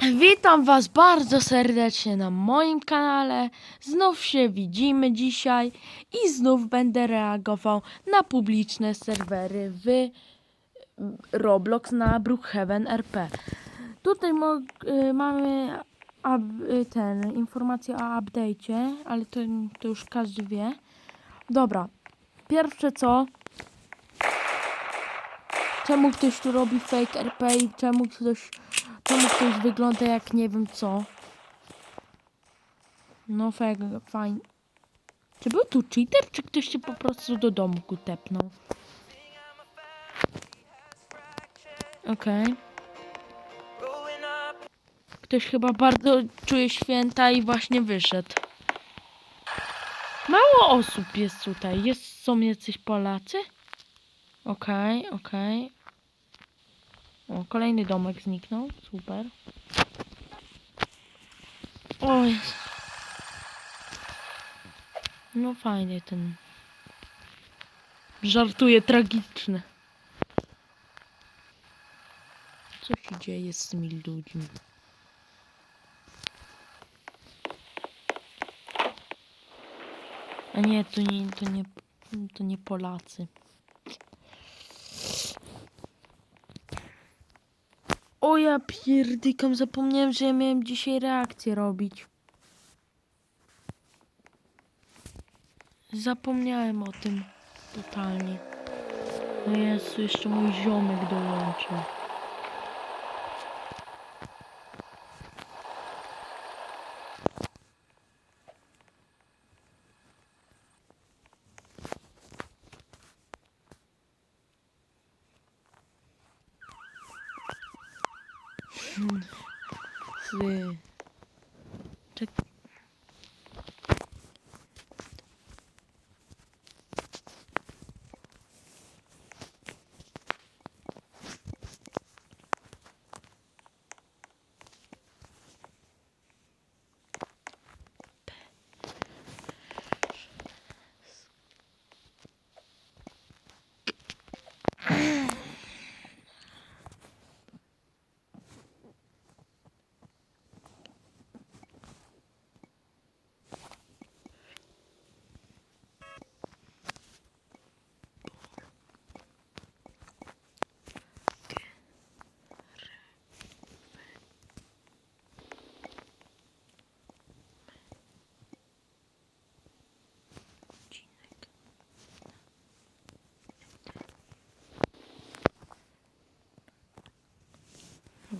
Witam Was bardzo serdecznie na moim kanale. Znów się widzimy dzisiaj i znów będę reagował na publiczne serwery w Roblox na Brookhaven RP. Tutaj y, mamy y, ten informację o update'cie, ale to, to już każdy wie. Dobra, pierwsze co, czemu ktoś tu robi fake RP i czemu ktoś Czemu ktoś wygląda jak nie wiem co? No fajnie, fajnie. Czy był tu cheater, czy ktoś się po prostu do domku tepnął? Okej. Ktoś chyba bardzo czuje święta i właśnie wyszedł. Mało osób jest tutaj. Jest, są jacyś Polacy? Okej, okej. O, kolejny domek zniknął. Super. O jest. No fajnie ten. Żartuje tragiczne. Co się dzieje z tymi ludźmi? A nie, to nie, to nie, to nie Polacy. O ja pierdykam, zapomniałem, że ja miałem dzisiaj reakcję robić. Zapomniałem o tym totalnie. No Jezu, jeszcze mój ziomek dołączył. 嗯，是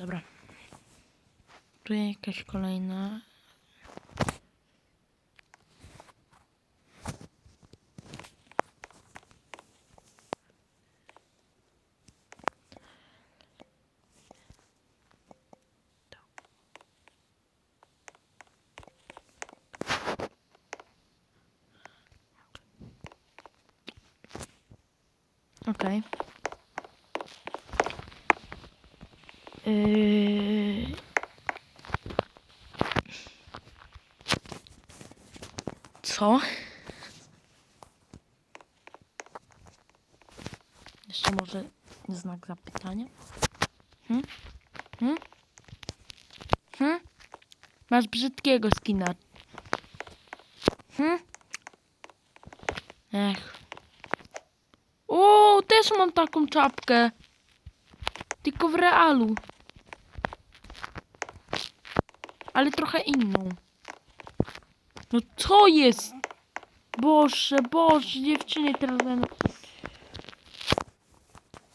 Dobra. Tu jakaś kolejna. Okej. Yy... Co? Jeszcze może znak zapytania? Hm? Hm? Hm? Masz brzydkiego skina. Hm? Ech. O, też mam taką czapkę. Tylko w realu. Ale trochę inną. No co jest? Boże, Boże, dziewczyny teraz.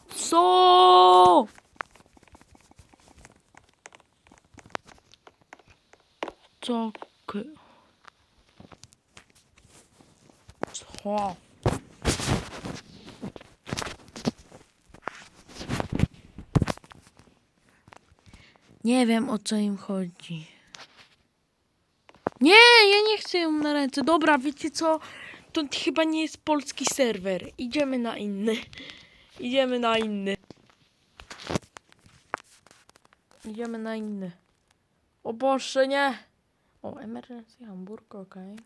Co? Co? Co? Nie wiem o co im chodzi. Nie, ja nie chcę ją na ręce. Dobra, wiecie co? To chyba nie jest polski serwer. Idziemy na inny. Idziemy na inny. Idziemy na inny. O Boże, nie. O, emergency Hamburg, okej.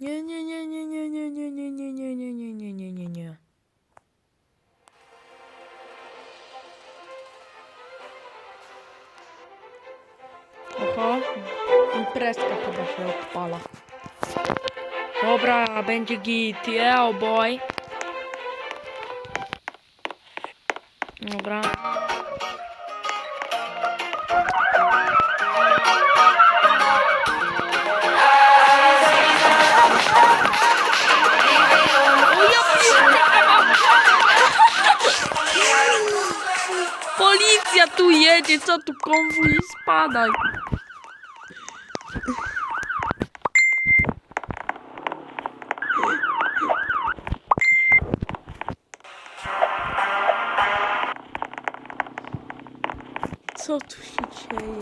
Nie, nie, nie, nie, imprezka chyba się odpala. Dobra, będzie git, yeah, oh boy. Dobra. Policja tu jedzie, co tu konwój spadaj. Co tu się dzieje?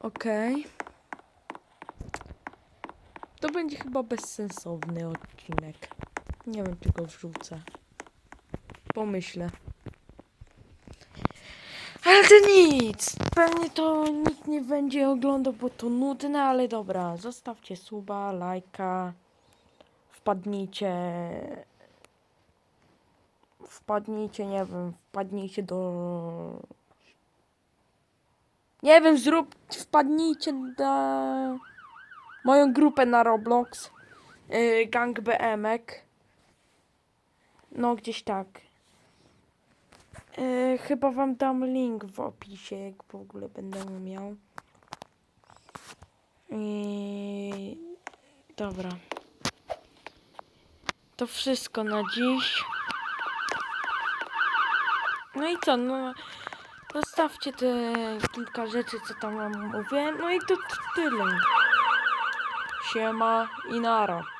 Okej. To będzie chyba bezsensowny odcinek. Nie wiem, czy go wrzucę. Pomyślę. Ale to nic. Pewnie to nikt nie będzie oglądał, bo to nudne, ale dobra. Zostawcie suba, lajka. Wpadnijcie. Wpadnijcie, nie wiem, wpadnijcie do. Nie wiem, zrób. Wpadnijcie na moją grupę na Roblox. Yy, gang BMek. No, gdzieś tak. Yy, chyba wam dam link w opisie, jak w ogóle będę miał. Dobra. To wszystko na dziś. No i co, no... Zostawcie te kilka rzeczy, co tam wam mówię. No i to tyle. Siema i nara.